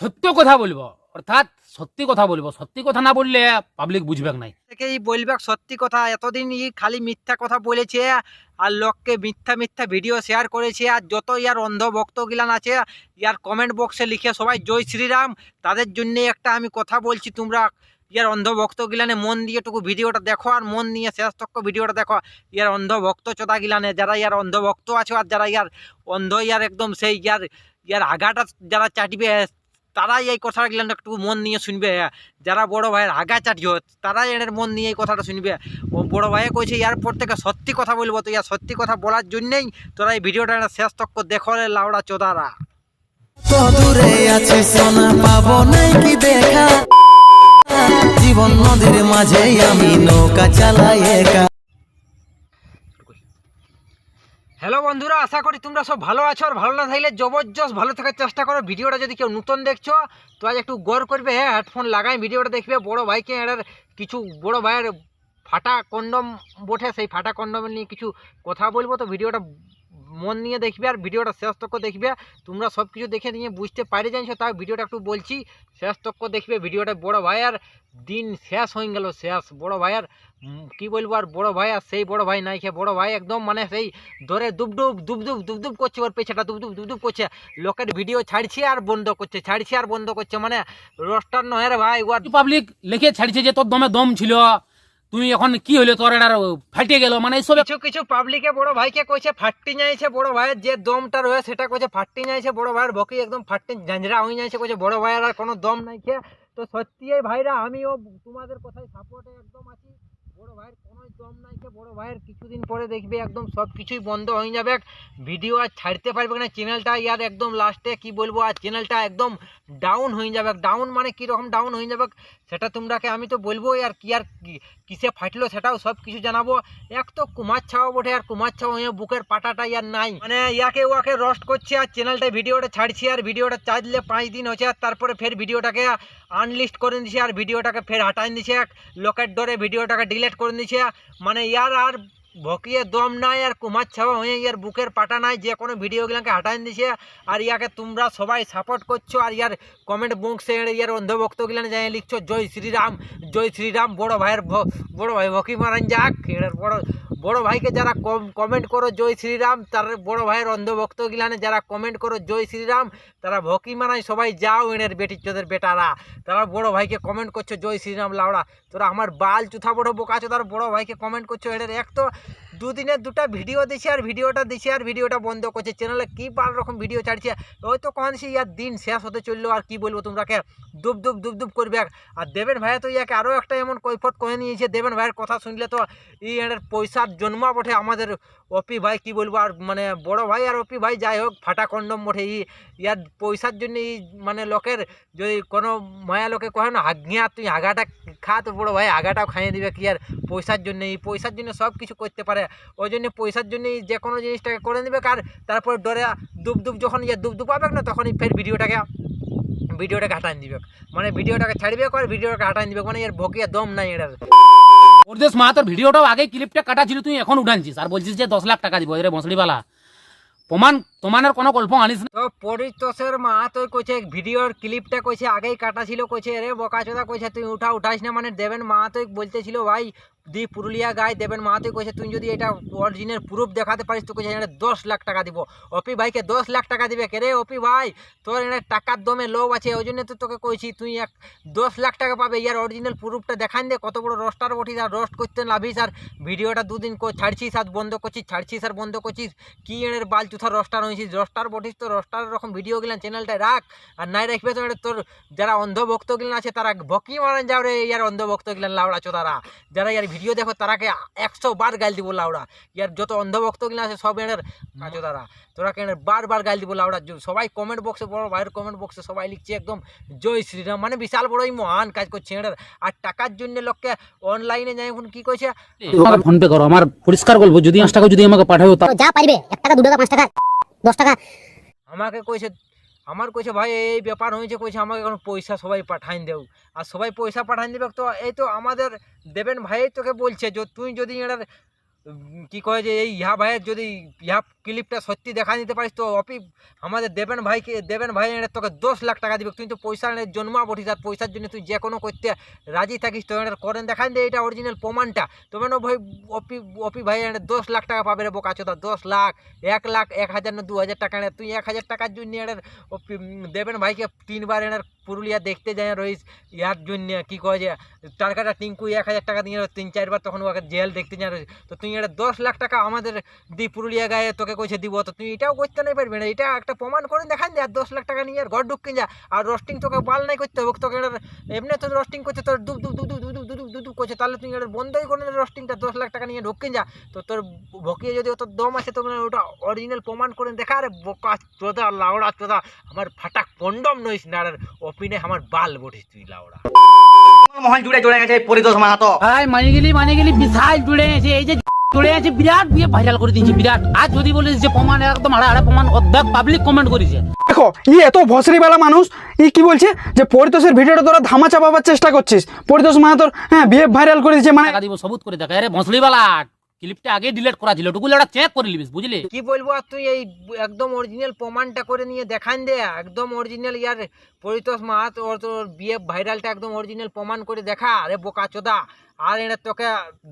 সত্য কথা বলব, অর্থাৎ সত্যি কথা বলব। সত্যি কথা না বললে পাবলিক বুঝবে নাই। থেকেই বলবে সত্যি কথা, এতদিন ই খালি মিথ্যা কথা বলেছে, আর লোককে মিথ্যা মিথ্যা ভিডিও শেয়ার করেছে, আর যত ইয়ার অন্ধ ভক্ত গিলান আছে, ইয়ার কমেন্ট বক্সে লিখে সবাই, জয় শ্রীরাম তাদের জন্য একটা আমি কথা বলছি, তোমরা ইয়ার অন্ধ ভক্ত গিলানে মন দিয়ে টুকু ভিডিওটা দেখো আর মন নিয়ে শেষ তক্ক ভিডিওটা দেখো। ইয়ার অন্ধ ভক্ত চোদা গিলানে যারা ইয়ার অন্ধ ভক্ত আছে আর যারা ইয়ার অন্ধ ইয়ার একদম সেই ইয়ার ইয়ার আগাটা যারা চাটবে, তারাই এই কথাটা গিলান একটু মন নিয়ে শুনবে। যারা বড় ভাইয়ের আগা চাটিও, তারাই এর মন নিয়ে এই কথাটা শুনবে। বড় ভাই কইছে ইয়ার পর থেকে সত্যি কথা বলব তো, ইয়ার সত্যি কথা বলার জন্যেই তোরা এই ভিডিওটা শেষ তক্ক দেখো রে লাউড়া চোদারা। নদীর মাঝে আমি নৌকা চালাই একা। হ্যালো বন্ধুরা, আশা করি তোমরা সব ভালো আছো আর ভালো না থাকলে জবরদস্ত ভালো থাকার চেষ্টা করো। ভিডিওটা যদি কেউ নতুন দেখছ, তো আজ একটু গর করবে হ্যাঁ হেডফোন লাগাই, ভিডিওটা দেখবে। বড় ভাইকে এর কিছু, বড় ভাইয়ের ফাটা কন্ডম বটে, সেই ফাটা কন্ডম নিয়ে কিছু কথা বলব, তো ভিডিওটা মন নিয়ে দেখবে আর ভিডিওটা শেষ তক্ক দেখবে। তোমরা সব কিছু দেখে নিয়ে বুঝতে পারে জানিস তাই ভিডিওটা একটু বলছি। শেষ তক্ক দেখবে ভিডিওটা বড় ভাইয়ার দিন শেষ হয়ে গেল শেষ। বড় ভাইয়ার উম, কি বলব আর বড় ভাই আর সেই বড় ভাই নাই খেয়ে বড় ভাই একদম মানে সেই ধরে দুবডুব দুবদুব দুবদুব করছে ওর পেছাটা দুবদুব দুবদুব করছে। লোকের ভিডিও ছাড়ছে আর বন্ধ করছে ছাড়ছে আর বন্ধ করছে মানে রোস্টার নয় রে ভাই ওর পাবলিক লিখে ছাড়ছে যে তোর দমে দম ছিল। তুই এখন কি হইল? তোর এটা ফাটে গেল? মানে এইসব কিছু কিছু পাবলিকে বড় ভাইকে কইছে ফাটটি যাইছে বড় ভাইয়ের যে দমটা রয়ে সেটা কইছে ফাটটি যাইছে বড় ভাইয়ের বকি একদম ফাটটি ঝাঁঝরা হয়ে যাইছে কইছে, বড় ভাইয়ের আর কোনো দম নাই খেয়ে তো সত্যি ভাইরা, আমিও তোমাদের কথাই সাপোর্টে একদম আছি। বড় ভাইয়ের বড় ভাইয়ের কিছুদিন পরে দেখবে একদম সব কিছুই বন্ধ হয়ে যাবে। ভিডিও আর ছাড়তে পারবে না চ্যানেলটা ইয়ার একদম লাস্টে কি বলব, আর চ্যানেলটা একদম ডাউন হয়ে যাবে। ডাউন মানে কীরকম ডাউন হয়ে যাবে, সেটা তোমরাকে আমি তো বলব, আর কি আর কিসে ফাটলো সেটাও সব কিছু জানাব। এক তো কুমার ছাও বটে, আর কুমার ছাও হয়ে বুকের পাটাটা আর নাই। মানে ইয়াকে ওয়াকে রস্ট করছে, আর চ্যানেলটা ভিডিওটা ছাড়ছি, আর ভিডিওটা চাইলে পাঁচ দিন হচ্ছে, আর তারপরে ফের ভিডিওটাকে আনলিস্ট করে দিছে, আর ভিডিওটাকে ফের হাটাই দিছে। লোকের ডরে ভিডিওটাকে ডিলিট করে দিছে। মানে ইয়ার আর ভকিয়ে দম নাই, আর কুমার ছাওয়া হয়ে ইয়ার বুকের পাটা নাই, যে কোনো ভিডিওগুলোকে হাটাই দিছে আর ইয়াকে তোমরা সবাই সাপোর্ট করছ, আর ইয়ার কমেন্ট বক্সে ইয়ার অন্ধভক্তগুলো যাই লিখছো, জয় শ্রীরাম জয় শ্রীরাম, বড় ভাইয়ের ভ- বড় ভাই ভকি মারান যাক এর বড় বড় ভাইকে যারা কম কমেন্ট করো, জয় শ্রীরাম। তার বড় ভাইয়ের অন্ধভক্ত গিলানে যারা কমেন্ট করো, জয় শ্রীরাম। তারা ভকি মানায় সবাই যাও এনের বেটির চোদের বেটারা। তারা বড় ভাইকে কমেন্ট করছ, জয় শ্রীরাম লাউড়া। তোরা আমার বাল চুথা বড় বোকা আছে, তার বড় ভাইকে কমেন্ট করছ এদের এক তো দুদিনের দুটা ভিডিও দিছে আর ভিডিওটা দিছে আর ভিডিওটা বন্ধ করছে। চ্যানেলে কি পাল রকম ভিডিও ছাড়ছে ওই তো কখন সে ইয়ার দিন শেষ হতে চলল আর কি বলব তোমরাকে। দুব দুব দুব দুব করবে আর দেবেন ভাইয়া তো ইয়াকে আরও একটা এমন কৈফত কয়ে নিয়েছে। দেবেন ভাইয়ের কথা শুনলে তো ই এর পয়সার জন্মা বটে আমাদের অপি ভাই, কি বলব, আর মানে বড় ভাই আর অপি ভাই, যাই হোক, ফাটা কন্ডম বটে। ই, ইয়ার পয়সার জন্য ই মানে লোকের যদি কোনো মায়া লোকে কহে না, আজ্ঞা, তুই আগাটা খা তো বড় ভাই আগাটাও খাইয়ে দিবে। কি আর পয়সার জন্য এই পয়সার জন্য সব কিছু করতে পারে। ওই জন্য পয়সার জন্য যে কোনো জিনিসটাকে করে নেবে আর তারপর ডরে দুব দুব যখন ইয়ে দুব দুব পাবে না, তখনই ফের ভিডিওটাকে ভিডিওটাকে হাটান দিবে মানে ভিডিওটাকে ছাড়বে আর ভিডিওটাকে হাটান দিবে মানে এর ভকিয়া দম নাই এটার। ওরদেশ মা তোর ভিডিওটাও আগে ক্লিপটা কাটা ছিল তুই এখন উঠানছিস আর বলছিস যে দশ লাখ টাকা দিব এরে বসড়িওয়ালা প্রমাণ প্রমাণের কোনো গল্প আনিস না পরিতোষের মা তো কইছে ভিডিওর ক্লিপটা কইছে আগেই কাটা ছিল কইছে রে বকাচোদা কইছে তুই উঠা উঠাইস না মানে দেবেন মা তো বলতেছিল ভাই দি পুরুলিয়া গায়ে দেবেন মা তো কইছে, তুই যদি এটা অরিজিনাল প্রুফ দেখাতে পারিস তো কইছে এটা দশ লাখ টাকা দিব। অপি ভাইকে দশ লাখ টাকা দিবে? কে রে অপি ভাই? তোর এটা টাকার দমে লোভ আছে ওই জন্য তো তোকে কইছি, তুই এক দশ লাখ টাকা পাবে। ইয়ার অরিজিনাল প্রুফটা দেখান দে, কত বড় রস্টার বটিস আর রস্ট করতে লাভিস আর ভিডিওটা দুদিন ছাড়ছিস আর বন্ধ করছিস, ছাড়ছিস আর বন্ধ করছিস, কি এর বাল চুথা রস্টার হয়েছিস রস্টার বটিস তো রস্টার রকম ভিডিও গিলান চ্যানেলটায় রাখ আর নাই রাখবে তো তোর যারা অন্ধ ভক্ত গিলান আছে, তারা ভকি মারান যাও রে, ইয়ার অন্ধ ভক্ত গিলান লাউড়া চোদারা। যারা ইয়ার ভিডিও দেখো তারাকে একশো বার গাল দিব লাউড়া। ইয়ার যত অন্ধ ভক্ত গিলান আছে সব এনের কাচোদারা তোরা কেন বারবার গাল দিব লাউড়া। জ- সবাই কমেন্ট বক্সে বড় ভাইয়ের কমেন্ট বক্সে সবাই লিখছে একদম জয় শ্রীরাম। মানে বিশাল বড়ই মহান কাজ করছে এটার আর টাকার জন্য লোককে অনলাইনে যাই এখন কি কইছে? আমাকে ফোন পে করো আমার পরিষ্কার বলব যদি পাঁচ টাকা যদি আমাকে পাঠাও তা তো যা পারবে এক টাকা দু টাকা পাঁচ টাকা দশ টাকা। আমাকে কইছে আমার কইছে, ভাই, এই ব্যাপার হয়েছে, কইছে, আমাকে এখন পয়সা সবাই পাঠাইন দেও। আর সবাই পয়সা পাঠাইন দেবে তো, এই তো আমাদের দেবেন ভাই তোকে বলছে যে, তুই যদি এটার কি কয় যে এই ইহা ভাইয়ের যদি ইহা ক্লিপটা সত্যি দেখা নিতে পারিস তো অপি, আমাদের দেবেন ভাইকে, দেবেন ভাই এনে তোকে দশ লাখ টাকা দিবে। তুই তো পয়সা এনে জন্মা বঠিস আর পয়সার জন্য তুই যে কোনো করতে রাজি থাকিস তো। এনে করেন, দেখান দে এটা অরিজিনাল প্রমাণটা। তবে না ভাই, অপি অপি ভাই এনে দশ লাখ টাকা পাবে রে বোকা চোদা, দশ লাখ, এক লাখ, এক হাজার না দু হাজার টাকা তুই এক হাজার টাকার জন্য অপি দেবেন ভাইকে তিনবার এনে পুরুলিয়া দেখতে যায় রইস, ইয়ার জন্য, কি কয় যে তার টাকাটা টিঙ্কু এক হাজার টাকা দিয়ে তিন চারবার তখন ওকে জেল দেখতে যায় রইস। তো তুই এটা দশ লাখ টাকা আমাদের দি পুরুলিয়া গায়ে তোকে কইছে দিব, তো তুই এটাও করতে নাই পারবি না। এটা একটা প্রমাণ করে দেখান দে, আর দশ লাখ টাকা নিয়ে আর ঘর ঢুকিন যা। আর রোস্টিং তোকে বাল নাই করতে হবে, তোকে এটার এমনি তো রোস্টিং করছে, তোর দুব দুব দুব দুব দুব দুব দুব করছে, তাহলে তুই এটা বন্ধই করে রোস্টিংটা দশ লাখ টাকা নিয়ে ঢুকিন যা। তো তোর ভকিয়ে যদি তোর দম আছে তো ওটা অরিজিনাল প্রমাণ করে দেখা রে বোকা চোদা লাউড়া চোদা আমার ফাটাক পন্ডম নইস না, আর অপিনে আমার বাল বটিস তুই লাউড়া। মহল জুড়ে জুড়ে গেছে পরিতোষ মাহাতো। ভাই মানে গেলি মানে গেলি বিশাল জুড়ে আছে এই যে জুড়ে আছে বিরাট বিয়ে ভাইরাল করে দিয়েছে বিরাট। আর যদি বলিস যে প্রমাণ একদম আড়া আড়া প্রমাণ অর্ধেক পাবলিক কমেন্ট করেছে। দেখো ই এত ভসরিওয়ালা মানুষ ই কি বলছে? যে পরিতোষের ভিডিওটা তোরা ধামা চাপাবার চেষ্টা করছিস। পরিতোষ মাহাতোর হ্যাঁ বিয়ে ভাইরাল করে দিচ্ছে মানে দিব সবুত করে দেখা আরে ভসলিওয়ালা ক্লিপটা আগে ডিলিট করা ছিল ওটুকু ওটা চেক করে নিবিস বুঝলি? কি বলব, আর তুই এই একদম অরিজিনাল প্রমাণটা করে নিয়ে দেখান দে, একদম অরিজিনাল ইয়ার পরিতোষ মাহাত, ওর তোর বিয়ে ভাইরালটা একদম অরিজিনাল প্রমাণ করে দেখা, আরে বোকা চোদা। আর এটা তোকে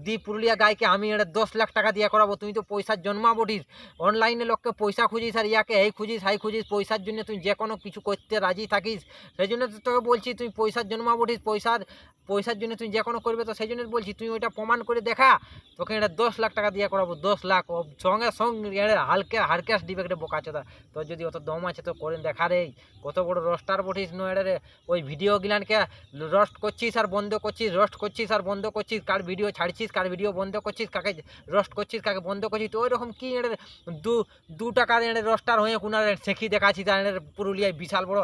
দি পুরুলিয়া গাইকে আমি এটা দশ লাখ টাকা দিয়ে করাবো, তুই তো পয়সার জন্মা বটিস অনলাইনে লোককে পয়সা খুঁজিস আর ইয়াকে এই খুঁজিস হাই খুঁজিস, পয়সার জন্য তুই যে কোনো কিছু করতে রাজি থাকিস। সেই জন্য তো তোকে বলছি, তুই পয়সার জন্মা বটিস পয়সার পয়সার জন্য তুই যে কোনো করবে তো সেই জন্য বলছি, তুই ওইটা প্রমাণ করে দেখা, তোকে এটা দশ লাখ টাকা দিয়ে করাবো, দশ লাখ। ও সঙ্গে সঙ্গে এটা হালকে হারকাস দিবে রে বোকা চোদা। তোর যদি অত দম আছে তো করে দেখা রে, কত বড় রস্টার বটিস নো রে, ওই ভিডিও গিলানকে রস্ট করছিস আর বন্ধ করছিস রস্ট করছিস আর বন্ধ করছিস, কার ভিডিও ছাড়ছিস, কার ভিডিও বন্ধ করছিস, কাকে রস্ট করছিস, কাকে বন্ধ করছিস, তো ওইরকম কী কি দু দু টাকার এনে রস্টার হয়ে কোনার শেখি দেখাচ্ছিস তার এনের পুরুলিয়ায় বিশাল বড়,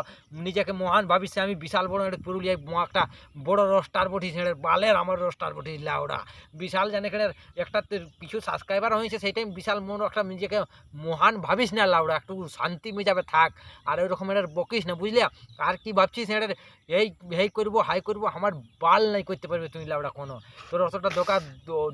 নিজেকে মহান ভাবিস, আমি বিশাল বড় এটা পুরুলিয়ায় একটা বড় রস্টার বটিস এনের বালের আমার রস্টার বটিস লাউডা বিশাল জানে এখানে একটা কিছু সাবস্ক্রাইবার হয়েছে, সেই টাইম বিশাল মন একটা নিজেকে মহান ভাবিস না লাউডা একটু শান্তি মেজাবে থাক। আর ওই রকম এটার বকিস না, বুঝলি? আর কি ভাবছিস এটার এই এই করব, হাই করব, আমার বাল নাই করতে পারবে তুমি লাউডা কোনো। তোর অতটা দোকান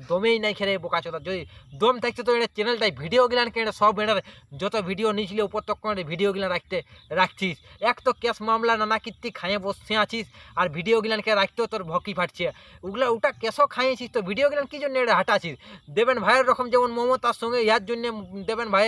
দমেই নাই খেলে বোকা চোদা। যদি দম থাকছে তো এটা চ্যানেলটাই ভিডিও গিলান কেটে সব এটার যত ভিডিও নিয়েছিল উপত্যক ভিডিও গিলান রাখতে, রাখছিস। এক তো কেস মামলা, নানা কীর্তি খাইয়ে বসে আছিস, আর ভিডিও গিলানকে রাখতেও তোর ভকি ফাটছে। ওগুলা ওটা কেসও খাইয়েছিস তো ভিডিও গিলান কী জন্য এটা হাঁটাছিস? দেবেন ভাইয়ের রকম যেমন মমতার সঙ্গে, ইয়ার জন্য দেবেন ভাই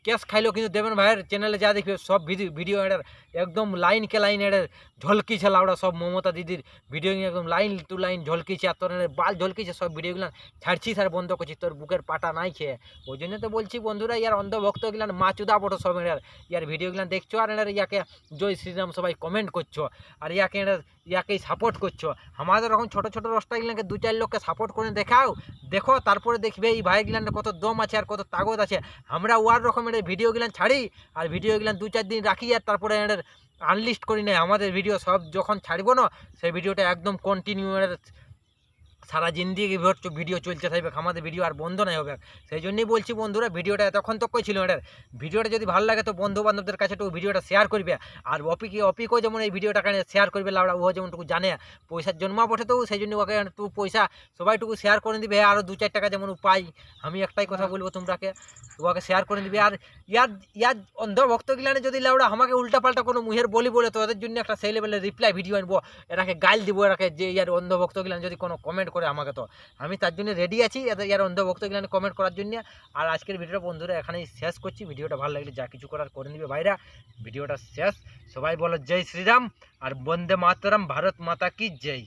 এটার কেস খাইলো কিন্তু দেবেন ভাইয়ের চ্যানেলে যা দেখবে, সব ভিডিও এটার একদম লাইন কে লাইন এটার ঝলকিছে লাউডা সব মমতা দিদির ভিডিও একদম লাইন টু লাইন ঝলকিছে আর তোর বাল ঝলকিছে সব ভিডিওগুলো ছাড়ছিস আর বন্ধ করছিস তোর বুকের পাটা নাই খেয়ে। ওই জন্য তো বলছি বন্ধুরা, ইয়ার অন্ধভক্ত গিলান মা চুদা বটো সব এটার, ইয়ার ভিডিওগুলো দেখছ, আর এটার ইয়াকে জয় শ্রীরাম সবাই কমেন্ট করছ, আর ইয়াকে এটার, ইয়াকেই সাপোর্ট করছ। আমাদের এরকম ছোটো ছোটো রস্তাগুলোকে দু চার লোককে সাপোর্ট করে দেখাও, দেখো, তারপরে দেখবে এই ভাইগুলানের কত দম আছে, আর কত তাগত আছে। আমরা ওয়ার রকমের ভিডিওগুলান ছাড়ি, আর ভিডিওগুলান দু চার দিন রাখি আর তারপরে আনলিস্ট করি না আমাদের ভিডিও সব যখন ছাড়বো না, সেই ভিডিওটা একদম কন্টিনিউ সারা জিন্দিগি ভিডিও চলতে থাকবে, আমাদের ভিডিও আর বন্ধ নাই হবে। সেই জন্যই বলছি বন্ধুরা, ভিডিওটা এতক্ষণ তো ছিল এটার ভিডিওটা যদি ভালো লাগে তো বন্ধু বান্ধবদের কাছে একটু ভিডিওটা শেয়ার করবে। আর অপিকে অপিকেও যেমন এই ভিডিওটা শেয়ার করবে লাউড়া ও যেমনটুকু জানে। পয়সার জন্মা বটে তো সেই জন্য ওকে একটু পয়সা সবাইটুকু শেয়ার করে দিবে। আরও দু চার টাকা যেমন পাই, আমি একটাই কথা বলব তোমরাকে। ওকে শেয়ার করে দিবে। আর ইয়ার ইয়ার অন্ধ ভক্তগুলানে যদি লাউড়া আমাকে উল্টাপাল্টা কোনো মুহের বলি বলে, তো ওদের জন্য একটা সেই লেভেলের রিপ্লাই ভিডিও আনব। এটাকে গাইল দিব এটাকে যে ইয়ার অন্ধ ভক্তগুলান যদি কোনো কমেন্ট করে আমাকে তো। আমি তার জন্য রেডি আছি এর অন্ধভক্ত গেলেন কমেন্ট করার জন্য। আর আজকের ভিডিওটা বন্ধুরা এখানেই শেষ করছি। ভিডিওটা ভালো লাগলে যা কিছু করার করে নিবে ভাইরা। ভিডিওটা শেষ। সবাই বলো জয় শ্রীরাম। আর বন্দে মাতরম। ভারত মাতা কি জয়।